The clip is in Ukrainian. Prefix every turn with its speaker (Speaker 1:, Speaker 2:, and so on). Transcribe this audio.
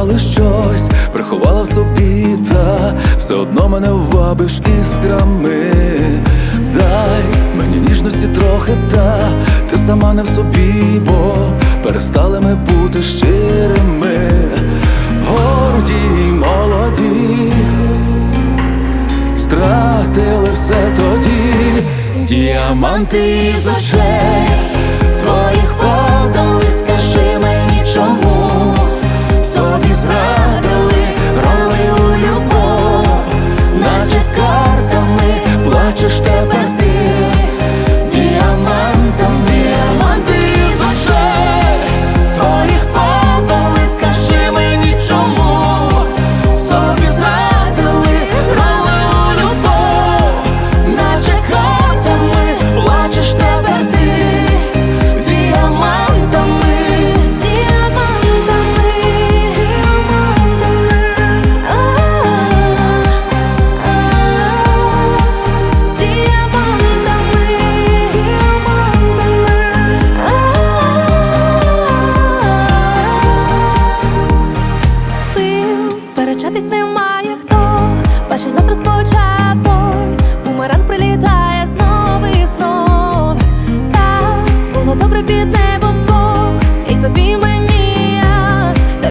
Speaker 1: ховали щось, приховала в собі, та все одно мене вабиш іскрами. Дай мені ніжності трохи, та. Ти сама не в собі, бо перестали ми бути щирими, горді, й молоді, стратили все тоді, діаманти із очей лиш тепер. дивитись немає хто. Перший з нас розпочав то.